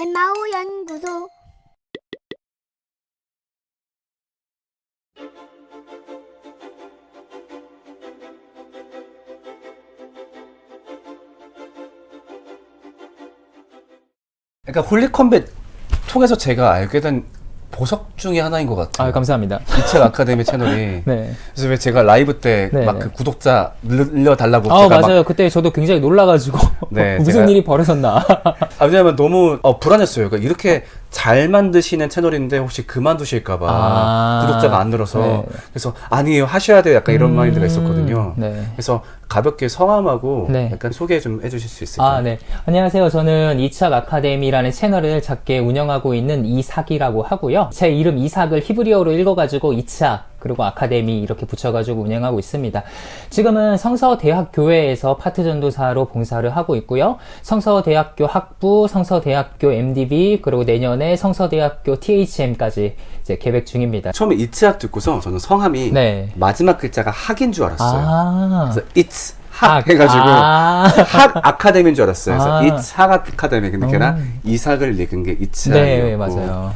엠마오 연구소. 그러니까 홀리컴뱃 통해서 제가 알게 된 보석 중에 하나인 것 같아요. 아 감사합니다. 이책 아카데미 채널이. 네. 그래서 왜 제가 라이브 때 네, 막 네. 그 구독자 늘려 달라고 아 제가 맞아요. 막 그때 저도 굉장히 놀라가지고 네, 무슨 제가- 일이 벌어졌나. 아, 왜냐면 너무 어, 불안했어요. 그러니까 이렇게 잘 만드시는 채널인데 혹시 그만두실까봐 아. 구독자가 안 늘어서 네. 그래서 아니에요 하셔야 돼요. 약간 이런 음, 마인드가 있었거든요. 네. 그래서 가볍게 성함하고 네. 약간 소개 좀 해주실 수 있을까요? 아, 네. 안녕하세요. 저는 이착 아카데미라는 채널을 작게 운영하고 있는 이삭이라고 하고요. 제 이름 이삭을 히브리어로 읽어가지고 이착 그리고 아카데미 이렇게 붙여가지고 운영하고 있습니다. 지금은 성서대학교회에서 파트 전도사로 봉사를 하고 있고요. 성서대학교 학부, 성서대학교 MDB 그리고 내년에 성서대학교 THM까지 이제 계획 중입니다. 처음에 이츠학 듣고서 저는 성함이 네. 마지막 글자가 학인 줄 알았어요. 아. 그래서 it's 학 학. 해가지고 아. 학 아카데미인 줄 알았어요. 그래서 아. it's 학 아카데미 근데 음. 이삭을 읽은 게 it's 네, 맞아요.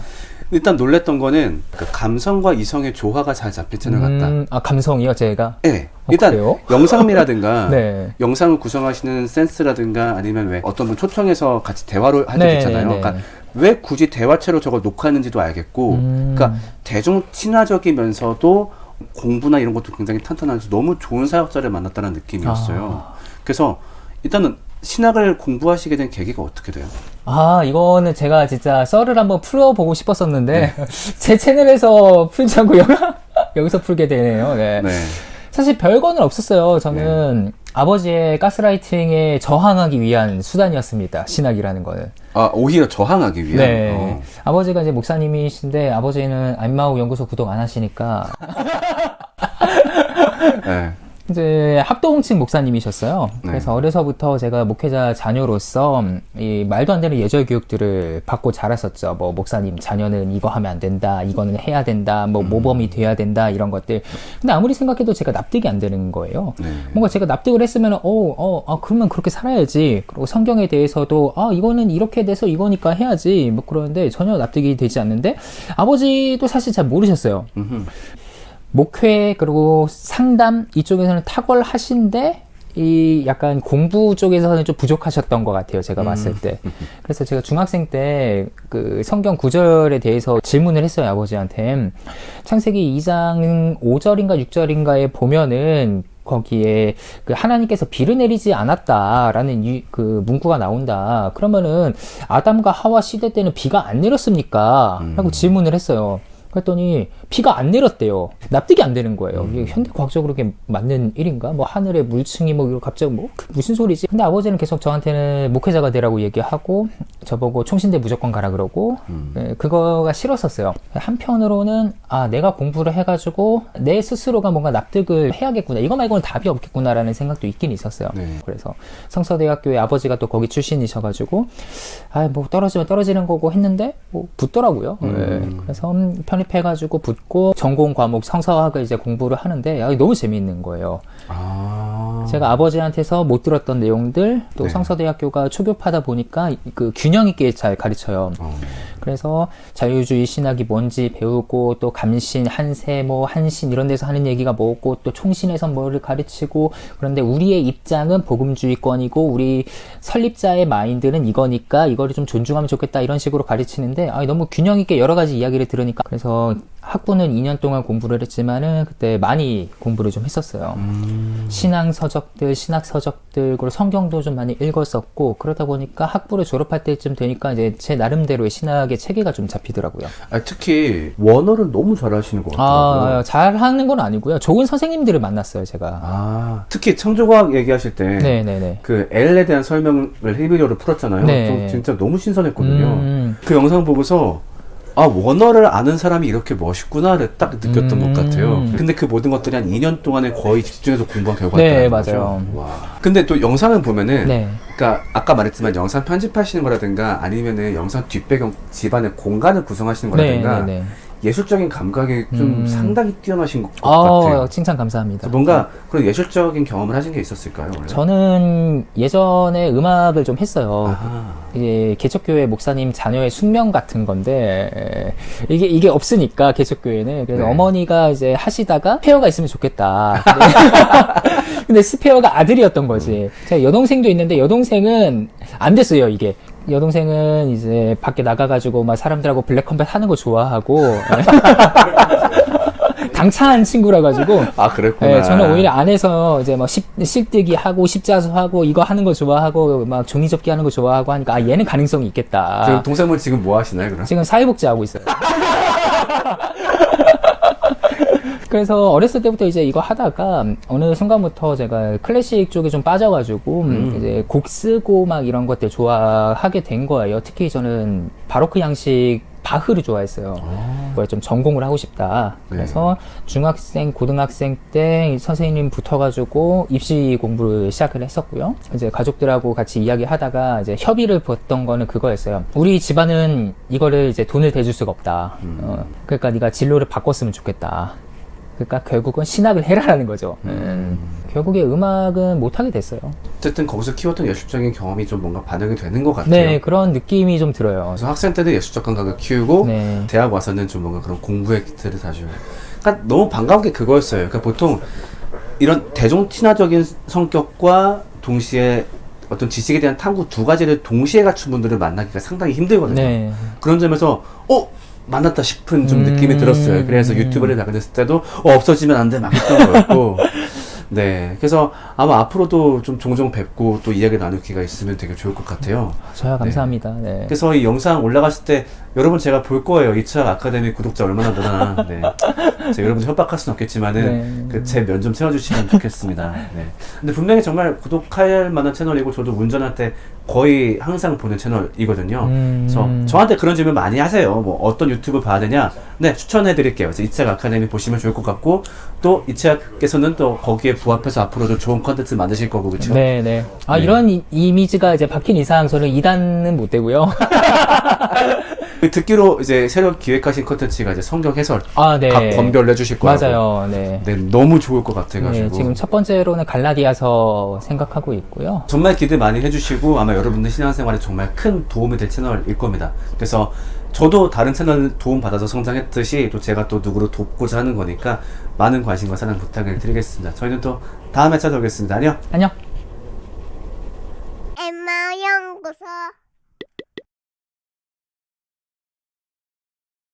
일단 놀랬던 거는 그 감성과 이성의 조화가 잘 잡힌 채널 같다. 음, 아, 감성이요, 제가? 네. 어, 일단 그래요? 영상미라든가 네. 영상을 구성하시는 센스라든가 아니면 왜 어떤 분 초청해서 같이 대화를 할 때도 네, 있잖아요. 네, 네. 그러니까 왜 굳이 대화체로 저걸 녹화했는지도 알겠고, 음. 그러니까 대중 친화적이면서도 공부나 이런 것도 굉장히 탄탄하면서 너무 좋은 사역자를 만났다는 느낌이었어요. 아. 그래서 일단은 신학을 공부하시게 된 계기가 어떻게 돼요? 아, 이거는 제가 진짜 썰을 한번 풀어보고 싶었었는데, 네. 제 채널에서 풀지 않고 여, 여기서 풀게 되네요. 네. 네. 사실 별거는 없었어요. 저는 아버지의 가스라이팅에 저항하기 위한 수단이었습니다. 신학이라는 거는. 아, 오히려 저항하기 위한. 네. 어. 아버지가 이제 목사님이신데, 아버지는 안마우 연구소 구독 안 하시니까, 네. 이제 합동층 목사님이셨어요. 네. 그래서 어려서부터 제가 목회자 자녀로서 이 말도 안 되는 예절 교육들을 받고 자랐었죠. 뭐 목사님 자녀는 이거 하면 안 된다, 이거는 해야 된다, 음. 뭐 모범이 돼야 된다 이런 것들. 근데 아무리 생각해도 제가 납득이 안 되는 거예요. 네. 뭔가 제가 납득을 했으면 어, 어, 아 그러면 그렇게 살아야지. 그리고 성경에 대해서도 아 이거는 이렇게 돼서 이거니까 해야지. 뭐 그러는데 전혀 납득이 되지 않는데 아버지도 사실 잘 모르셨어요. 음흠. 목회 그리고 상담 이쪽에서는 탁월하신데 이 약간 공부 쪽에서는 좀 부족하셨던 것 같아요 제가 봤을 때 그래서 제가 중학생 때 그 성경 구절에 대해서 질문을 했어요 아버지한테 창세기 2장 5절인가 6절인가에 보면은 거기에 그 하나님께서 비를 내리지 않았다라는 유- 그 문구가 나온다. 그러면은 아담과 하와 시대 때는 비가 안 내렸습니까? 라고 질문을 했어요. 그랬더니 비가 안 내렸대요. 납득이 안 되는 거예요. 이게 현대 과학적으로 이게 맞는 일인가? 뭐 하늘에 물층이 뭐 갑자기 뭐그 무슨 소리지? 근데 아버지는 계속 저한테는 목회자가 되라고 얘기하고 저보고 총신대 무조건 가라 그러고 예, 그거가 싫었었어요. 한편으로는 아 내가 공부를 해가지고 내 스스로가 뭔가 납득을 해야겠구나. 이거 말고는 답이 없겠구나라는 생각도 있긴 있었어요. 네. 그래서 성서대학교의 아버지가 또 거기 출신이셔가지고 아 뭐 떨어지면 떨어지는 거고 했는데 뭐 붙더라고요. 음. 예. 그래서 음, 편입해가지고 붙고 전공 과목 성서학을 이제 공부를 하는데 아, 너무 재미있는 거예요. 아. 제가 아버지한테서 못 들었던 내용들 또 네. 성서대학교가 초교파다 보니까 그 균형 있게 잘 가르쳐요. 어. 그래서 자유주의 신학이 뭔지 배우고 또 감신, 한세, 뭐 한신 이런 데서 하는 얘기가 뭐고 또 총신에서 뭐를 가르치고 그런데 우리의 입장은 복음주의권이고 우리 설립자의 마인드는 이거니까 이거를 좀 존중하면 좋겠다 이런 식으로 가르치는데 아, 너무 균형 있게 여러 가지 이야기를 들으니까 그래서 학부는 2년 동안 공부를 했지만은 그때 많이 공부를 좀 했었어요. 음. 신앙 서적들, 신학 서적들, 그리고 성경도 좀 많이 읽었었고 그러다 보니까 학부를 졸업할 때쯤 되니까 이제 제 나름대로의 신학의 체계가 좀 잡히더라고요. 아, 특히 원어를 너무 잘하시는 것 같아요. 아, 잘하는 건 아니고요. 좋은 선생님들을 만났어요, 제가. 아, 특히 창조과학 얘기하실 때, 네, 네, 네. 그 L에 대한 설명을 히브리어로 풀었잖아요. 네. 좀 진짜 너무 신선했거든요. 음. 그 영상 보고서 아 원어를 아는 사람이 이렇게 멋있구나를 딱 느꼈던 음. 것 같아요. 근데 그 모든 것들이 한 2년 동안에 거의 집중해서 공부한 네, 결과였다는 맞아요. 거죠. 와. 근데 또 영상을 보면은, 네. 그러니까 아까 말했지만 영상 편집하시는 거라든가 아니면은 영상 뒷배경 집안의 공간을 구성하시는 네, 거라든가 네, 네. 예술적인 감각이 좀 음. 상당히 뛰어나신 것 어, 같아요. 칭찬 감사합니다. 뭔가 그런 예술적인 경험을 하신 게 있었을까요? 원래? 저는 예전에 음악을 좀 했어요. 아, 이제 개척교회 목사님 자녀의 숙명 같은 건데 에, 이게 이게 없으니까 개척교회는 그래서 네. 어머니가 이제 하시다가 스페어가 있으면 좋겠다. 근데, 근데 스페어가 아들이었던 거지. 제가 여동생도 있는데 여동생은 안 됐어요 이게. 여동생은 이제 밖에 나가가지고 막 사람들하고 블랙컴뱃 하는 거 좋아하고 당찬 친구라 가지고 아 그랬구나. 네, 저는 오히려 안에서 이제 막 십, 실뜨기 하고 십자수 하고 이거 하는 거 좋아하고 막 종이 접기 하는 거 좋아하고 하니까 아 얘는 가능성이 있겠다. 지금 동생분 지금 뭐 하시나요, 그럼? 지금 사회복지 하고 있어요. 그래서 어렸을 때부터 이제 이거 하다가 어느 순간부터 제가 클래식 쪽에 좀 빠져가지고 음, 이제 곡 쓰고 막 이런 것들 좋아하게 된 거예요. 특히 저는 바로크 양식 바흐를 좋아했어요. 그걸 좀 전공을 하고 싶다. 네. 그래서 중학생, 고등학생 때 선생님 붙어가지고 입시 공부를 시작을 했었고요. 이제 가족들하고 같이 이야기하다가 이제 협의를 봤던 거는 그거였어요. 우리 집안은 이거를 이제 돈을 대줄 수가 없다. 어, 그러니까 네가 진로를 바꿨으면 좋겠다. 그러니까 결국은 신학을 해라라는 거죠. 음. 결국에 음악은 못하게 됐어요. 어쨌든 거기서 키웠던 예술적인 경험이 좀 뭔가 반영이 되는 것 같아요. 네, 그런 느낌이 좀 들어요. 그래서 학생 때도 예술적 감각을 키우고 네. 대학 와서는 좀 뭔가 그런 공부의 기틀을 다져요. 그러니까 너무 반가운 게 그거였어요. 그러니까 보통 이런 대중 친화적인 성격과 동시에 어떤 지식에 대한 탐구 두 가지를 동시에 갖춘 분들을 만나기가 상당히 힘들거든요. 네. 그런 점에서 어 만났다 싶은 좀 음. 느낌이 들었어요. 그래서 유튜브를 나가했을 때도 어, 없어지면 안 돼 막 했던 거였고. 네. 그래서 아마 앞으로도 좀 종종 뵙고 또 이야기 나눌 기회가 있으면 되게 좋을 것 같아요. 저야 감사합니다. 네. 그래서 이 영상 올라갔을 때 여러분 제가 볼 거예요. 2차 아카데미 구독자 얼마나 늘어나. 네. 제가 여러분들 협박할 수는 없겠지만은 네. 그제 면 좀 채워주시면 좋겠습니다. 네. 근데 분명히 정말 구독할 만한 채널이고 저도 운전할 때 거의 항상 보는 채널이거든요. 음. 그래서 저한테 그런 질문 많이 하세요. 뭐 어떤 유튜브 봐야 되냐? 네, 추천해 드릴게요. 그래서 이차 아카데미 보시면 좋을 것 같고 또 이차께서는 또 거기에 부합해서 앞으로도 좋은 컨텐츠 만드실 거고 그렇죠? 네, 네. 아, 네. 이런 이, 이미지가 이제 박힌 이상 저는 2단은 못 되고요. 듣기로 이제 새로 기획하신 컨텐츠가 이제 성경 해설 아, 네. 각 권별로 해주실 거라고. 맞아요. 네. 네, 너무 좋을 것 같아가지고. 네, 지금 첫 번째로는 갈라디아서 생각하고 있고요. 정말 기대 많이 해주시고 아마 여러분들 신앙생활에 정말 큰 도움이 될 채널일 겁니다. 그래서 저도 다른 채널 도움 받아서 성장했듯이 또 제가 또 누구를 돕고자 하는 거니까 많은 관심과 사랑 부탁을 드리겠습니다. 저희는 또 다음에 찾아오겠습니다. 안녕. 안녕.